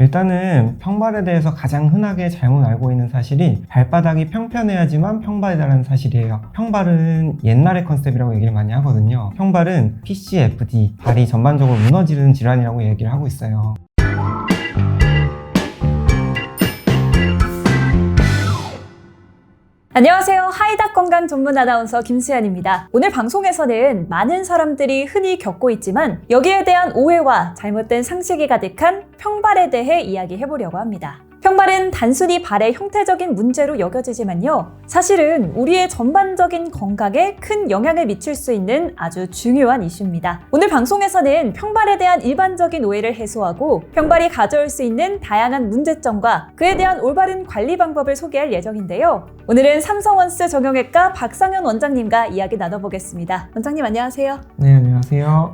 일단은 평발에 대해서 가장 흔하게 잘못 알고 있는 사실이 발바닥이 평평해야지만 평발이라는 사실이에요. 평발은 옛날의 컨셉이라고 얘기를 많이 하거든요. 평발은 PCFD, 발이 전반적으로 무너지는 질환이라고 얘기를 하고 있어요. 안녕하세요. 하이닥 건강 전문 아나운서 김수연입니다. 오늘 방송에서는 많은 사람들이 흔히 겪고 있지만 여기에 대한 오해와 잘못된 상식이 가득한 평발에 대해 이야기해 보려고 합니다. 평발은 단순히 발의 형태적인 문제로 여겨지지만요. 사실은 우리의 전반적인 건강에 큰 영향을 미칠 수 있는 아주 중요한 이슈입니다. 오늘 방송에서는 평발에 대한 일반적인 오해를 해소하고 평발이 가져올 수 있는 다양한 문제점과 그에 대한 올바른 관리 방법을 소개할 예정인데요. 오늘은 삼성원스 정형외과 박상현 원장님과 이야기 나눠보겠습니다. 원장님 안녕하세요. 네, 안녕하세요.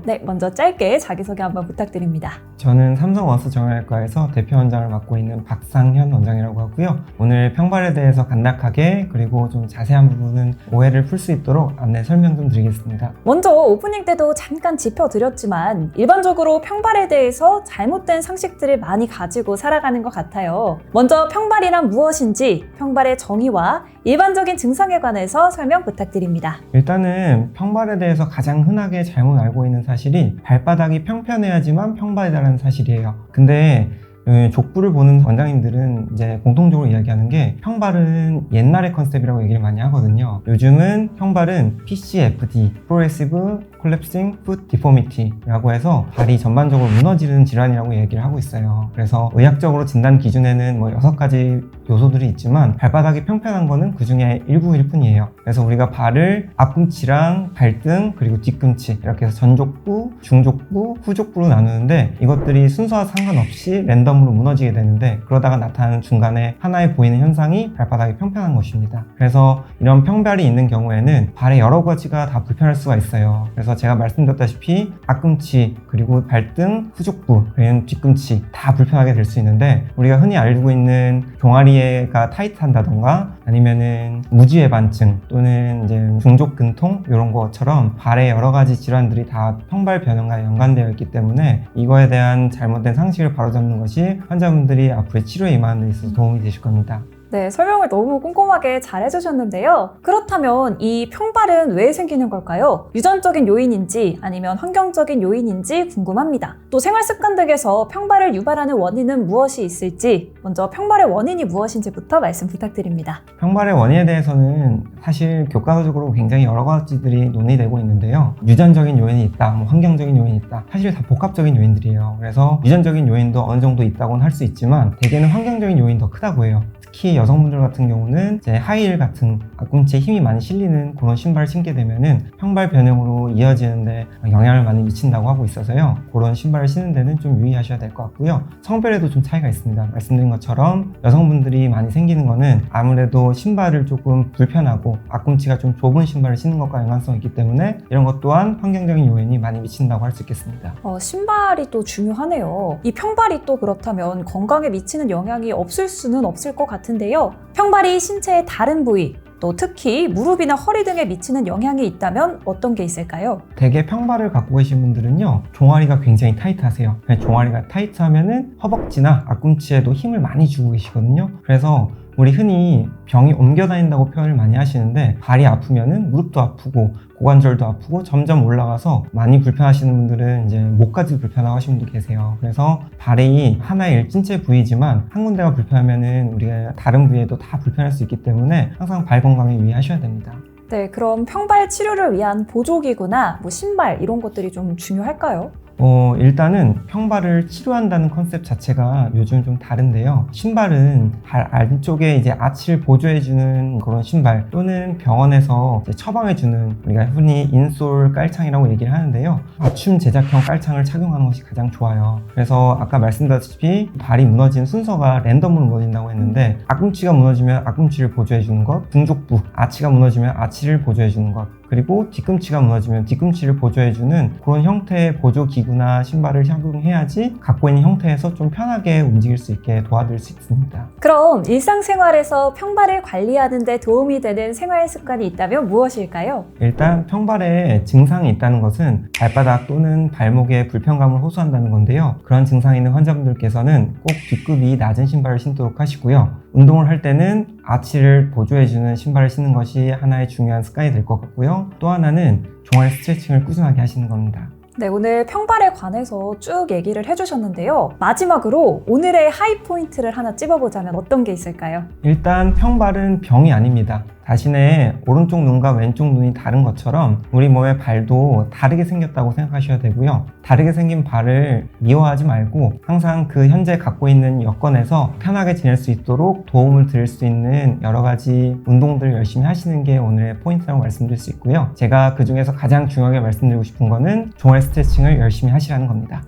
네, 먼저 짧게 자기소개 한번 부탁드립니다. 저는 삼성 원스 정형외과에서 대표 원장을 맡고 있는 박상현 원장이라고 하고요. 오늘 평발에 대해서 간략하게 그리고 좀 자세한 부분은 오해를 풀 수 있도록 안내 설명 좀 드리겠습니다. 먼저 오프닝 때도 잠깐 짚어드렸지만 일반적으로 평발에 대해서 잘못된 상식들을 많이 가지고 살아가는 것 같아요. 먼저 평발이란 무엇인지 평발의 정의와 일반적인 증상에 관해서 설명 부탁드립니다. 일단은 평발에 대해서 가장 흔하게 잘못 알고 있는 사실이 발바닥이 평평해야지만 평발이라는 사실이에요. 근데 음, 족부를 보는 원장님들은 이제 공통적으로 이야기하는 게 평발은 옛날의 컨셉이라고 얘기를 많이 하거든요. 요즘은 평발은 PCFD, Progressive Collapsing Foot Deformity라고 해서 발이 전반적으로 무너지는 질환이라고 얘기를 하고 있어요. 그래서 의학적으로 진단 기준에는 뭐 여섯 가지 요소들이 있지만 발바닥이 평평한 거는 그 중에 일부일 뿐이에요. 그래서 우리가 발을 앞꿈치랑 발등 그리고 뒤꿈치 이렇게 해서 전족부, 중족부, 후족부로 나누는데 이것들이 순서와 상관없이 랜덤으로 무너지게 되는데 그러다가 나타나는 중간에 하나에 보이는 현상이 발바닥이 평평한 것입니다. 그래서 이런 평발이 있는 경우에는 발의 여러 가지가 다 불편할 수가 있어요. 그래서 제가 말씀드렸다시피 앞꿈치 그리고 발등, 후족부 그리고 뒤꿈치 다 불편하게 될 수 있는데 우리가 흔히 알고 있는 종아리가 타이트한다던가 아니면은 무지외반증 또는 이제 중족 근통 이런 것처럼 발의 여러 가지 질환들이 다 평발 변형과 연관되어 있기 때문에 이거에 대한 잘못된 상식을 바로잡는 것이 환자분들이 앞으로의 치료에 임하는 데 있어서 도움이 되실 겁니다. 네, 설명을 너무 꼼꼼하게 잘 해주셨는데요. 그렇다면 이 평발은 왜 생기는 걸까요? 유전적인 요인인지 아니면 환경적인 요인인지 궁금합니다. 또 생활 습관 등에서 평발을 유발하는 원인은 무엇이 있을지 먼저 평발의 원인이 무엇인지부터 말씀 부탁드립니다. 평발의 원인에 대해서는 사실 교과서적으로 굉장히 여러 가지들이 논의되고 있는데요. 유전적인 요인이 있다, 뭐 환경적인 요인이 있다. 사실 다 복합적인 요인들이에요. 그래서 유전적인 요인도 어느 정도 있다고는 할 수 있지만 대개는 환경적인 요인이 더 크다고 해요. 특히 여성분들 같은 경우는 이제 하이힐 같은 앞꿈치에 힘이 많이 실리는 그런 신발을 신게 되면은 평발 변형으로 이어지는데 영향을 많이 미친다고 하고 있어서요. 그런 신발을 신는 데는 좀 유의하셔야 될 것 같고요. 성별에도 좀 차이가 있습니다. 말씀드린 것처럼 여성분들이 많이 생기는 거는 아무래도 신발을 조금 불편하고 앞꿈치가 좀 좁은 신발을 신는 것과 연관성이 있기 때문에 이런 것 또한 환경적인 요인이 많이 미친다고 할 수 있겠습니다. 어, 신발이 또 중요하네요. 이 평발이 또 그렇다면 건강에 미치는 영향이 없을 수는 없을 것 같 은데요. 평발이 신체의 다른 부위, 또 특히 무릎이나 허리 등에 미치는 영향이 있다면 어떤 게 있을까요? 대개 평발을 갖고 계신 분들은요 종아리가 굉장히 타이트하세요 종아리가 타이트하면은 허벅지나 앞꿈치에도 힘을 많이 주고 계시거든요 그래서 우리 흔히 병이 옮겨 다닌다고 표현을 많이 하시는데 발이 아프면은 무릎도 아프고 고관절도 아프고 점점 올라가서 많이 불편하시는 분들은 이제 목까지 불편하고 하시는 분도 계세요. 그래서 발이 하나의 일진체 부위지만 한 군데가 불편하면은 우리가 다른 부위에도 다 불편할 수 있기 때문에 항상 발 건강에 유의하셔야 됩니다. 네, 그럼 평발 치료를 위한 보조기구나 뭐 신발 이런 것들이 좀 중요할까요? 어, 일단은 평발을 치료한다는 컨셉 자체가 요즘 좀 다른데요. 신발은 발 안쪽에 이제 아치를 보조해주는 그런 신발 또는 병원에서 처방해주는 우리가 흔히 인솔 깔창이라고 얘기를 하는데요. 맞춤 제작형 깔창을 착용하는 것이 가장 좋아요. 그래서 아까 말씀드렸다시피 발이 무너지는 순서가 랜덤으로 무너진다고 했는데 앞꿈치가 무너지면 앞꿈치를 보조해주는 것, 중족부, 아치가 무너지면 아치를 보조해주는 것, 그리고 뒤꿈치가 무너지면 뒤꿈치를 보조해주는 그런 형태의 보조 기구나 신발을 착용해야지 갖고 있는 형태에서 좀 편하게 움직일 수 있게 도와드릴 수 있습니다. 그럼 일상생활에서 평발을 관리하는 데 도움이 되는 생활 습관이 있다면 무엇일까요? 일단 평발에 증상이 있다는 것은 발바닥 또는 발목에 불편감을 호소한다는 건데요. 그런 증상이 있는 환자분들께서는 꼭 뒷굽이 낮은 신발을 신도록 하시고요. 운동을 할 때는 아치를 보조해주는 신발을 신는 것이 하나의 중요한 습관이 될 것 같고요. 또 하나는 종아리 스트레칭을 꾸준하게 하시는 겁니다. 네, 오늘 평발에 관해서 쭉 얘기를 해주셨는데요. 마지막으로 오늘의 하이 포인트를 하나 찝어보자면 어떤 게 있을까요? 일단 평발은 병이 아닙니다. 자신의 오른쪽 눈과 왼쪽 눈이 다른 것처럼 우리 몸의 발도 다르게 생겼다고 생각하셔야 되고요. 다르게 생긴 발을 미워하지 말고 항상 그 현재 갖고 있는 여건에서 편하게 지낼 수 있도록 도움을 드릴 수 있는 여러 가지 운동들을 열심히 하시는 게 오늘의 포인트라고 말씀드릴 수 있고요. 제가 그 중에서 가장 중요하게 말씀드리고 싶은 거는 종아리 스트레칭을 열심히 하시라는 겁니다.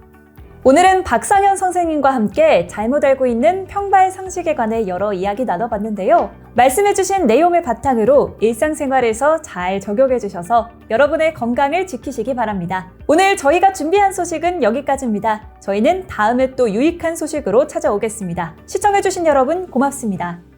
오늘은 박상현 선생님과 함께 잘못 알고 있는 평발 상식에 관해 여러 이야기 나눠봤는데요. 말씀해주신 내용을 바탕으로 일상생활에서 잘 적용해주셔서 여러분의 건강을 지키시기 바랍니다. 오늘 저희가 준비한 소식은 여기까지입니다. 저희는 다음에 또 유익한 소식으로 찾아오겠습니다. 시청해주신 여러분 고맙습니다.